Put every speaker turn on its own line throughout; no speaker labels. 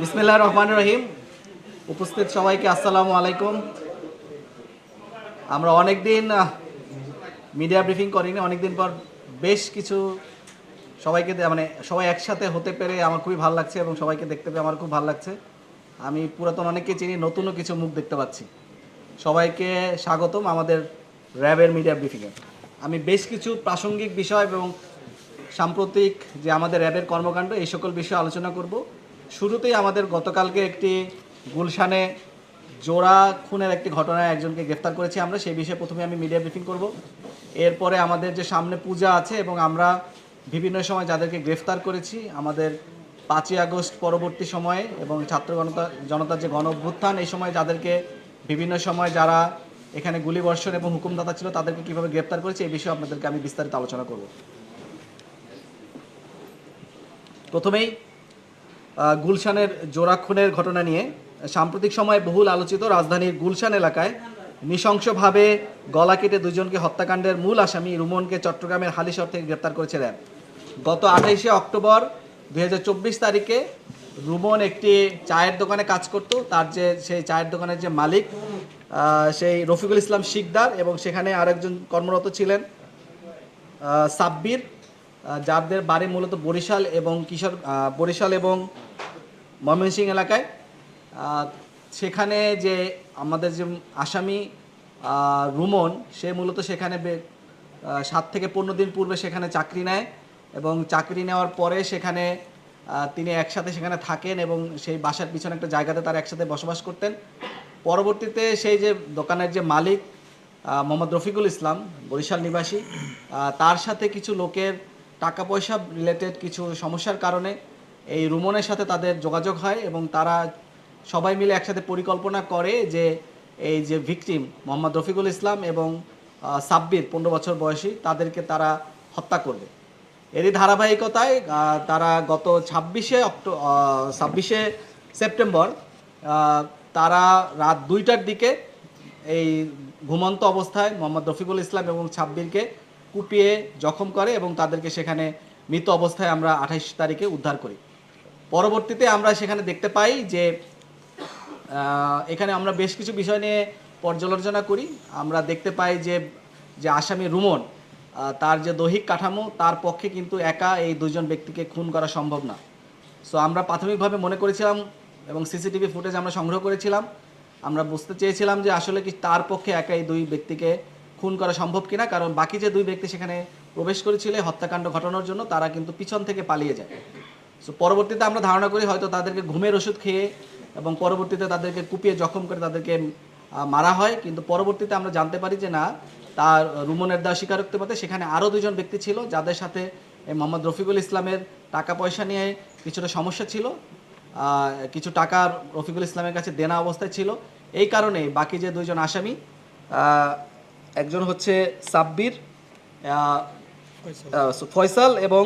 বিসমিল্লাহ রহমান রহিম। উপস্থিত সবাইকে আসসালামু আলাইকুম। আমরা অনেক দিন মিডিয়া ব্রিফিং করিনি অনেক দিন পর বেশ কিছু সবাইকে মানে সবাই একসাথে হতে পেরে আমার খুবই ভালো লাগছে এবং সবাইকে দেখতে পেয়ে আমার খুব ভালো লাগছে। আমি পুরাতন অনেককে চিনি, নতুনও কিছু মুখ দেখতে পাচ্ছি। সবাইকে স্বাগতম আমাদের র্যাবের মিডিয়া ব্রিফিংয়ে আমি বেশ কিছু প্রাসঙ্গিক বিষয় এবং সাম্প্রতিক যে আমাদের র্যাবের কর্মকাণ্ড, এই সকল বিষয়ে আলোচনা করব। শুরুতেই আমাদের গতকালকে একটি গুলশানে জোড়া খুনের একটি ঘটনায় একজনকে গ্রেফতার করেছি আমরা, সেই বিষয়ে প্রথমে আমি মিডিয়া ব্রিফিং করব। এরপরে আমাদের যে সামনে পূজা আছে এবং আমরা বিভিন্ন সময় যাদেরকে গ্রেফতার করেছি, আমাদের পাঁচই আগস্ট পরবর্তী সময়ে এবং ছাত্র জনতা, জনতার যে গণ অভ্যুত্থান, এই সময় যাদেরকে বিভিন্ন সময় যারা এখানে গুলিবর্ষণ এবং হুকুমদাতা ছিল তাদেরকে কীভাবে গ্রেফতার করেছে, এই বিষয়ে আপনাদেরকে আমি বিস্তারিত আলোচনা করব। প্রথমেই গুলশানের জোড়া খুনের ঘটনা নিয়ে। সাম্প্রতিক সময়ে বহুল আলোচিত রাজধানীর গুলশান এলাকায় নৃশংসভাবে গলা কেটে দুজনকে হত্যাকাণ্ডের মূল আসামি রুমনকে চট্টগ্রামের হালিশহর থেকে গ্রেপ্তার করেছে র্যাব। গত আঠাইশে অক্টোবর দু হাজার চব্বিশ তারিখে রুমন একটি চায়ের দোকানে কাজ করত। তার যে, সেই চায়ের দোকানের যে মালিক সেই রফিকুল ইসলাম শিকদার এবং সেখানে আরেকজন কর্মরত ছিলেন সাব্বির। যাদের বাড়ি মূলত বরিশাল এবং কিশোর বরিশাল এবং ময়মনসিংহ এলাকায় সেখানে যে আমাদের যে আসামি রুমন, সে মূলত সেখানে সাত থেকে পনেরো দিন পূর্বে সেখানে চাকরি নেয় এবং চাকরি নেওয়ার পরে সেখানে তিনি একসাথে সেখানে থাকেন এবং সেই বাসার পিছনে একটা জায়গাতে তারা একসাথে বসবাস করতেন। পরবর্তীতে সেই যে দোকানের যে মালিক মোহাম্মদ রফিকুল ইসলাম, বরিশাল নিবাসী তার সাথে কিছু লোকের টাকা পয়সা রিলেটেড কিছু সমস্যার কারণে এই রুমনের সাথে তাদের যোগাযোগ হয় এবং তারা সবাই মিলে একসাথে পরিকল্পনা করে যে এই যে ভিকটিম মোহাম্মদ রফিকুল ইসলাম এবং সাব্বির, পনেরো বছর বয়সী, তাদেরকে তারা হত্যা করবে। এরই ধারাবাহিকতায় তারা গত ছাব্বিশে অক্টো ছাব্বিশে সেপ্টেম্বর তারা রাত দুইটার দিকে এই ঘুমন্ত অবস্থায় মোহাম্মদ রফিকুল ইসলাম এবং ছাব্বিরকে কুপিয়ে জখম করে এবং তাদেরকে সেখানে মৃত অবস্থায় আমরা আঠাইশ তারিখে উদ্ধার করি। পরবর্তীতে আমরা সেখানে দেখতে পাই যে এখানে আমরা বেশ কিছু বিষয় নিয়ে পর্যালোচনা করি। আমরা দেখতে পাই যে যে আসামি রুমন তার যে দৈহিক কাঠামো, তার পক্ষে কিন্তু একা এই দুজন ব্যক্তিকে খুন করা সম্ভব না। সো আমরা প্রাথমিকভাবে মনে করেছিলাম এবং সিসিটিভি ফুটেজ আমরা সংগ্রহ করেছিলাম। আমরা বুঝতে চেয়েছিলাম যে আসলে কি তার পক্ষে একা এই দুই ব্যক্তিকে খুন করা সম্ভব কিনা, কারণ বাকি যে দুই ব্যক্তি সেখানে প্রবেশ করেছিল হত্যাকাণ্ড ঘটানোর জন্য, তারা কিন্তু পিছন থেকে পালিয়ে যায়। সো পরবর্তীতে আমরা ধারণা করি হয়তো তাদেরকে ঘুমের ওষুধ খেয়ে এবং পরবর্তীতে তাদেরকে কুপিয়ে জখম করে তাদেরকে মারা হয়। কিন্তু পরবর্তীতে আমরা জানতে পারি যে না, তার রুমনের দেওয়া স্বীকারোক্তি মতে সেখানে আরও দুজন ব্যক্তি ছিল, যাদের সাথে মোহাম্মদ রফিকুল ইসলামের টাকা পয়সা নিয়ে কিছুটা সমস্যা ছিল কিছু টাকা রফিকুল ইসলামের কাছে দেনা অবস্থায় ছিল। এই কারণে বাকি যে দুইজন আসামি একজন হচ্ছে সাব্বির ফয়সাল এবং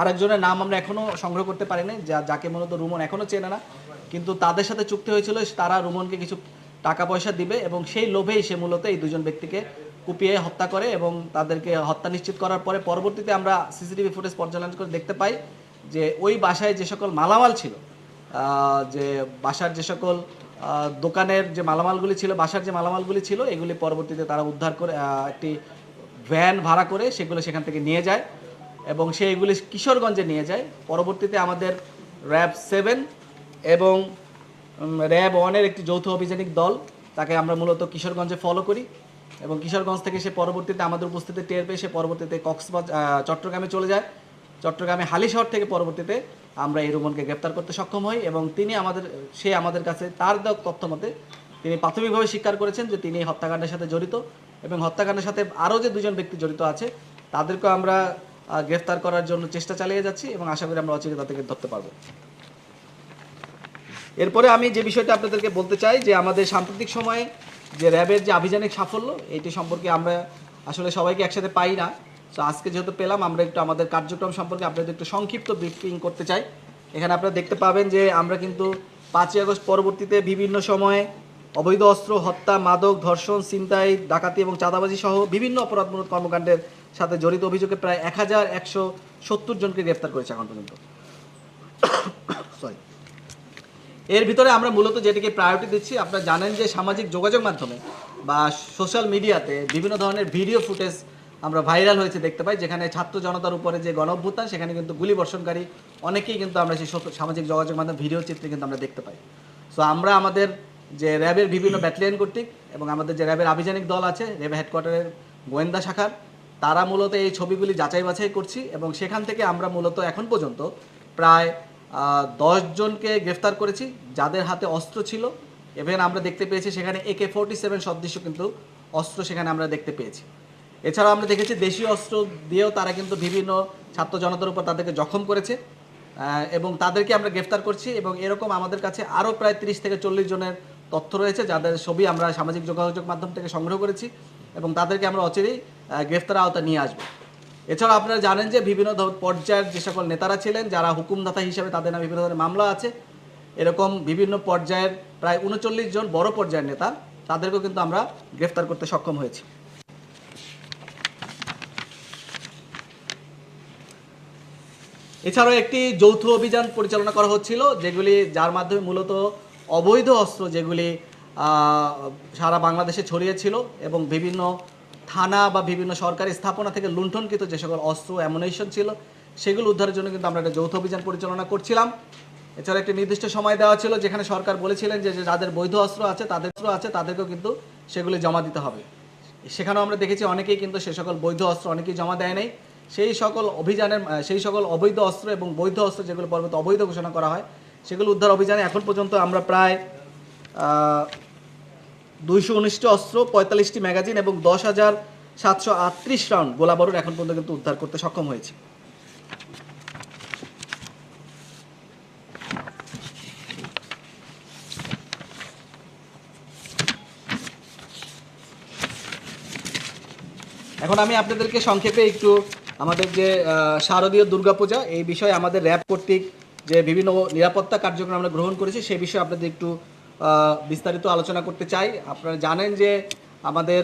আরেকজনের নাম আমরা এখনও সংগ্রহ করতে পারিনি, যা যাকে মূলত রুমন এখনও চেনে না। কিন্তু তাদের সাথে চুক্তি হয়েছিল, তারা রুমনকে কিছু টাকা পয়সা দিবে এবং সেই লোভেই সে মূলত এই দুজন ব্যক্তিকে কুপিয়ে হত্যা করে এবং তাদেরকে হত্যা নিশ্চিত করার পরে পরবর্তীতে আমরা সিসিটিভি ফুটেজ পর্যালোচনা করে দেখতে পাই যে ওই বাসায় যে সকল মালামাল ছিল যে বাসার যে সকল দোকানের যে মালামালগুলি ছিল, বাসার যে মালামালগুলি ছিল, এগুলি পরবর্তীতে তারা উদ্ধার করে একটি ভ্যান ভাড়া করে সেগুলো সেখান থেকে নিয়ে যায় এবং সেইগুলি কিশোরগঞ্জে নিয়ে যায়। পরবর্তীতে আমাদের র্যাব সেভেন এবং র্যাব ওয়ানের একটি যৌথ অভিযানিক দল, তাকে আমরা মূলত কিশোরগঞ্জে ফলো করি এবং কিশোরগঞ্জ থেকে সে পরবর্তীতে আমাদের উপস্থিতি টের পেয়ে সে পরবর্তীতে কক্সবাজার চট্টগ্রামে চলে যায়। চট্টগ্রামে হালিশহর থেকে পরবর্তীতে আমরা এই রুমনকে গ্রেপ্তার করতে সক্ষম হই এবং তিনি আমাদের, সে আমাদের কাছে তার তথ্য মতে তিনি প্রাথমিকভাবে স্বীকার করেছেন যে তিনি হত্যাকাণ্ডের সাথে জড়িত এবং হত্যাকাণ্ডের সাথে আরও যে দুজন ব্যক্তি জড়িত আছে, তাদেরকেও আমরা গ্রেফতার করার জন্য চেষ্টা চালিয়ে যাচ্ছি এবং আশা করি আমরা অচিরে তাদেরকে ধরতে পারব। এরপরে আমি যে বিষয়টা আপনাদেরকে বলতে চাই যে আমাদের সাম্প্রতিক সময়ে যে র্যাবের যে আভিযানিক সাফল্য এইটি সম্পর্কে আমরা আসলে সবাইকে একসাথে পাই না। তো আজকে যেহেতু পেলাম, আমরা একটু আমাদের কার্যক্রম সম্পর্কে আপনাদের একটু সংক্ষিপ্ত ব্রিফিং করতে চাই। এখানে আপনারা দেখতে পাবেন যে আমরা কিন্তু পাঁচই আগস্ট পরবর্তীতে বিভিন্ন সময়ে অবৈধ অস্ত্র, হত্যা, মাদক, ধর্ষণ, ছিনতাই, ডাকাতি এবং চাঁদাবাজি সহ বিভিন্ন অপরাধমূলক কর্মকাণ্ডের সাথে জড়িত অভিযোগে প্রায় এক হাজার একশো সত্তর জনকে গ্রেপ্তার করেছে এখন পর্যন্ত। সরি এর ভিতরে আমরা মূলত যেটিকে প্রায়োরিটি দিচ্ছি, আপনারা জানেন যে সামাজিক যোগাযোগ মাধ্যমে বা সোশ্যাল মিডিয়াতে বিভিন্ন ধরনের ভিডিও ফুটেজ আমরা ভাইরাল হয়েছে দেখতে পাই, যেখানে ছাত্র জনতার উপরে যে গণ সেখানে কিন্তু গুলি বর্ষণকারী অনেকেই কিন্তু আমরা সেই সামাজিক যোগাযোগ মাধ্যম, ভিডিও চিত্রে কিন্তু আমরা দেখতে পাই। সো আমরা আমাদের যে র্যাবের বিভিন্ন ব্যাটালিয়ন কর্তৃক এবং আমাদের যে র্যাবের আভিযানিক দল আছে, র্যাব হেডকোয়ার্টারের গোয়েন্দা শাখার, তারা মূলত এই ছবিগুলি যাচাই বাছাই করছি এবং সেখান থেকে আমরা মূলত এখন পর্যন্ত প্রায় জনকে গ্রেফতার করেছি, যাদের হাতে অস্ত্র ছিল। ইভেন আমরা দেখতে পেয়েছি সেখানে একে ফোরটি সেভেন সদৃশ্য কিন্তু অস্ত্র সেখানে আমরা দেখতে পেয়েছি। এছাড়াও আমরা দেখেছি দেশীয় অস্ত্র দিয়েও তারা কিন্তু বিভিন্ন ছাত্র জনতার উপর তাদেরকে জখম করেছে এবং তাদেরকে আমরা গ্রেফতার করছি এবং এরকম আমাদের কাছে আরও প্রায় তিরিশ থেকে চল্লিশ জনের তথ্য রয়েছে, যাদের ছবি আমরা সামাজিক যোগাযোগ মাধ্যম থেকে সংগ্রহ করেছি এবং তাদেরকে আমরা অচিরেই গ্রেফতার আওতা নিয়ে আসব। এছাড়া আপনারা জানেন যে বিভিন্ন পর্যায়ের যে সকল নেতারা ছিলেন, যারা হুকুমদাতা হিসেবে তাদের নামে বিভিন্ন ধরনের মামলা আছে, এরকম বিভিন্ন পর্যায়ের প্রায় উনচল্লিশ জন বড় পর্যায়ের নেতা, তাদেরকেও কিন্তু আমরা গ্রেফতার করতে সক্ষম হয়েছি। এছাড়াও একটি যৌথ অভিযান পরিচালনা করা হচ্ছিল, যেগুলি যার মাধ্যমে মূলত অবৈধ অস্ত্র যেগুলি সারা বাংলাদেশে ছড়িয়েছিল এবং বিভিন্ন থানা বা বিভিন্ন সরকারি স্থাপনা থেকে লুণ্ঠনকৃত যে সকল অস্ত্র অ্যামুনেশন ছিল, সেগুলো উদ্ধারের জন্য কিন্তু আমরা একটা যৌথ অভিযান পরিচালনা করছিলাম। এছাড়া একটি নির্দিষ্ট সময় দেওয়া ছিল, যেখানে সরকার বলেছিলেন যে যাদের বৈধ অস্ত্র আছে, তাদের অস্ত্র আছে, তাদেরকেও কিন্তু সেগুলি জমা দিতে হবে। সেখানেও আমরা দেখেছি অনেকেই কিন্তু সে সকল বৈধ অস্ত্র অনেকেই জমা দেয় নাই। সেই সকল অভিযানের সেই সকল অবৈধ অস্ত্র এবং বৈধ অস্ত্র যেগুলো পরবর্তী অবৈধ ঘোষণা করা হয়, সেগুলো উদ্ধার অভিযানে এখন পর্যন্ত আমরা প্রায় দুইশো উনিশটি অস্ত্র, পঁয়তাল্লিশটি ম্যাগাজিন এবং দশ হাজার সাতশো আটত্রিশ রাউন্ড গোলাবারুদ এখন পর্যন্ত কিন্তু উদ্ধার করতে সক্ষম হয়েছে। এখন আমি আপনাদেরকে সংক্ষেপে একটু আমাদের যে শারদীয় দুর্গাপূজা, এই বিষয়ে আমাদের র্যাব কর্তৃক যে বিভিন্ন নিরাপত্তা কার্যক্রম আমরা গ্রহণ করেছি, সেই বিষয়ে আপনাদের একটু বিস্তারিত আলোচনা করতে চাই। আপনারা জানেন যে, আমাদের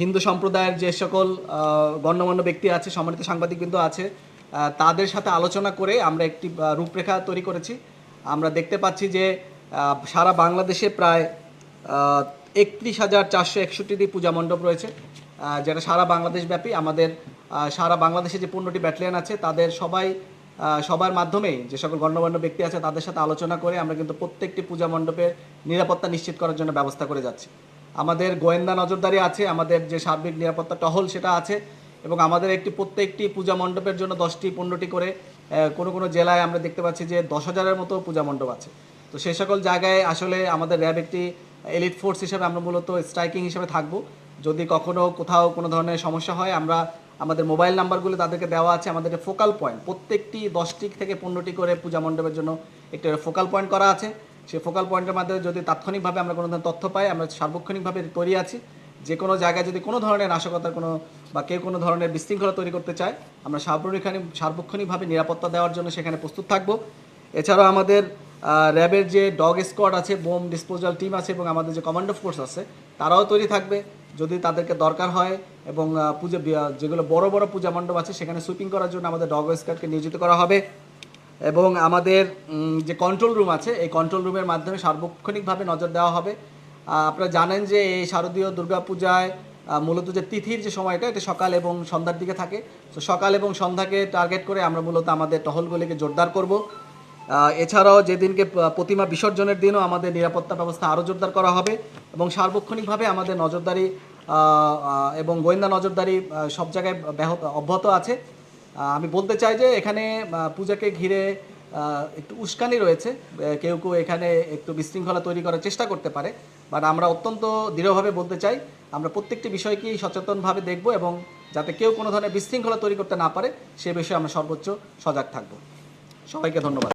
হিন্দু সম্প্রদায়ের যে সকল গণ্যমান্য ব্যক্তি আছে, সম্মানিত সাংবাদিক কিন্তু আছে তাদের সাথে আলোচনা করে আমরা একটি রূপরেখা তৈরি করেছি। আমরা দেখতে পাচ্ছি যে সারা বাংলাদেশে প্রায় একত্রিশ হাজার চারশো একষট্টিটি পূজা মণ্ডপ রয়েছে। যেটা সারা বাংলাদেশ ব্যাপী আমাদের সারা বাংলাদেশে যে পনেরোটি ব্যাটালিয়ন আছে, তাদের সবাই সবার মাধ্যমেই যে সকল গণ্যমান্য ব্যক্তি আছে তাদের সাথে আলোচনা করে আমরা কিন্তু প্রত্যেকটি পূজা মণ্ডপের নিরাপত্তা নিশ্চিত করার জন্য ব্যবস্থা করে যাচ্ছি। আমাদের গোয়েন্দা নজরদারি আছে, আমাদের যে সার্বিক নিরাপত্তা টহল সেটা আছে এবং আমাদের একটি প্রত্যেকটি পূজা মণ্ডপের জন্য দশটি, পনেরোটি করে কোনো কোনো জেলায় আমরা দেখতে পাচ্ছি যে দশ হাজারের মতো পূজা মণ্ডপ আছে। তো সেই সকল জায়গায় আসলে আমাদের র্যাব একটি এলিট ফোর্স হিসেবে আমরা মূলত স্ট্রাইকিং হিসেবে থাকব। যদি কখনো কোথাও কোনো ধরনের সমস্যা হয়, আমরা আমাদের মোবাইল নাম্বারগুলো তাদেরকে দেওয়া আছে। আমাদের ফোকাল পয়েন্ট প্রত্যেকটি দশটি থেকে পনেরোটি করে পূজা মণ্ডপের জন্য একটি ফোকাল পয়েন্ট করা আছে। সেই ফোকাল পয়েন্টের মাধ্যমে যদি তাৎক্ষণিকভাবে আমরা কোনো ধরনের তথ্য পাই, আমরা সার্বক্ষণিকভাবে তৈরি আছি। যে কোনো জায়গায় যদি কোনো ধরনের নাশকতার কোনো বা কেউ কোনো ধরনের বিশৃঙ্খলা তৈরি করতে চায়, আমরা সার্বক্ষণিক, সার্বক্ষণিকভাবে নিরাপত্তা দেওয়ার জন্য সেখানে প্রস্তুত থাকব। এছাড়াও আমাদের র্যাবের যে ডগ স্কোয়াড আছে বোম ডিসপোজাল টিম আছে এবং আমাদের যে কমান্ডো ফোর্স আছে, তারাও তৈরি থাকবে। যদি তাদেরকে দরকার হয় এবং পুজো যেগুলো বড় বড় পূজা মণ্ডপ আছে, সেখানে সুইপিং করার জন্য আমাদের ডগ স্কোয়াডকে নিয়োজিত করা হবে। এবং আমাদের যে কন্ট্রোল রুম আছে, এই কন্ট্রোল রুমের মাধ্যমে সার্বক্ষণিকভাবে নজর দেওয়া হবে। আপনারা জানেন যে এই শারদীয় দুর্গাপূজায় মূলত যে তিথির যে সময়টা, এটা সকাল এবং সন্ধ্যার দিকে থাকে। তো সকাল এবং সন্ধ্যাকে টার্গেট করে আমরা মূলত আমাদের টহলগুলিকে জোরদার করব। এছাড়াও যেদিনকে প্রতিমা বিসর্জনের দিনও আমাদের নিরাপত্তা ব্যবস্থা আরও জোরদার করা হবে এবং সার্বক্ষণিকভাবে আমাদের নজরদারি এবং গোয়েন্দা নজরদারি সব জায়গায় ব্যাহত, অব্যাহত আছে। আমি বলতে চাই যে এখানে পূজাকে ঘিরে একটু উস্কানি রয়েছে। কেউ কেউ এখানে একটু বিশৃঙ্খলা তৈরি করার চেষ্টা করতে পারে। বাট আমরা অত্যন্ত দৃঢ়ভাবে বলতে চাই, আমরা প্রত্যেকটি বিষয়কেই সচেতনভাবে দেখব এবং যাতে কেউ কোনো ধরনের বিশৃঙ্খলা তৈরি করতে না পারে, সে বিষয়ে আমরা সর্বোচ্চ সজাগ থাকব। সবাইকে ধন্যবাদ।